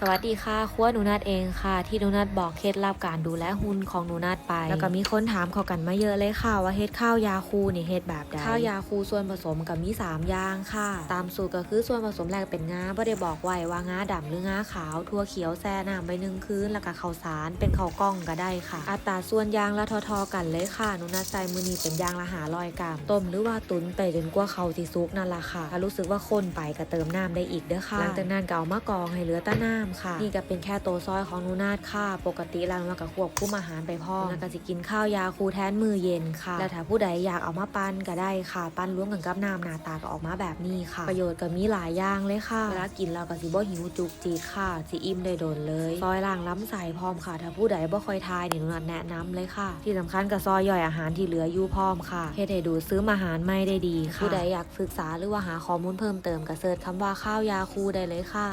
สวัสดีค่ะครัวหนูนัดเองค่ะ ที่หนูนัดบอกเคล็ดลับการดูแลหุ่นของหนูนัดไป แล้วก็มีคนถามเขากันมาเยอะเลยค่ะ ว่าเฮ็ดข้าวยาคูนี่เฮ็ดแบบใดข้าวยาคูส่วนผสมกับมี 3 อย่างค่ะ ตามสูตรก็คือส่วนผสมแรกเป็นงาบ่ได้บอกไว้ว่างาดำหรืองาขาวทั่วเขียวแซ่น้ำไปหนึ่งคืนแล้วก็ข้าวสารเป็นข้าวกล้องก็ได้ค่ะ อัตราส่วนยางละทอๆกันเลยค่ะหนูนัดใส่มือนี้เป็นยางละหาร้อยกรัมต้มหรือว่าตุนไปจนกว่าเขาสิสุกนั่นล่ะค่ะถ้ารู้สึกว่าข้นไปก็เติมน้ำได้อีกเด้อค่ะหลังจากนั้นก็เอามากรองให้เหลือแต่น้ำค่ะ นี่ก็เป็นแค่โตวซอยของหนูนาดค่ะ ปกติแล้วเราก็ควบคุมอาหารไปพ่อแล้วก็สิกินข้าวยาคูแทนมือเย็นค่ะ แล้วถ้าผู้ใดอยากเอามาปั้นก็ได้ค่ะ ปั้นร่วมกันกับน้ำหนาตาก็ออกมาแบบนี้ค่ะ ประโยชน์ก็มีหลายอย่างเลยค่ะเวลากินเราก็สิบ่หิวจุกจีดค่ะสิอิ่มได้โดนเลยซอยล่างล้ำใส่พร้อมค่ะ ถ้าผู้ใดบ่ค่อยทายนี่หนูนัดแนะนำเลยค่ะ ที่สำคัญก็ซอยย่อยอาหารที่เหลืออยู่พร้อมค่ะเฮ็ดให้ดูดซื้ออาหารไม่ได้ดีค่ะผู้ใดอยากศึกษาหรือว่าหาข้อมูลเพิ่มเติมก็เสิร์ชคำว่าข้าวยาคูได้เลยค่ะ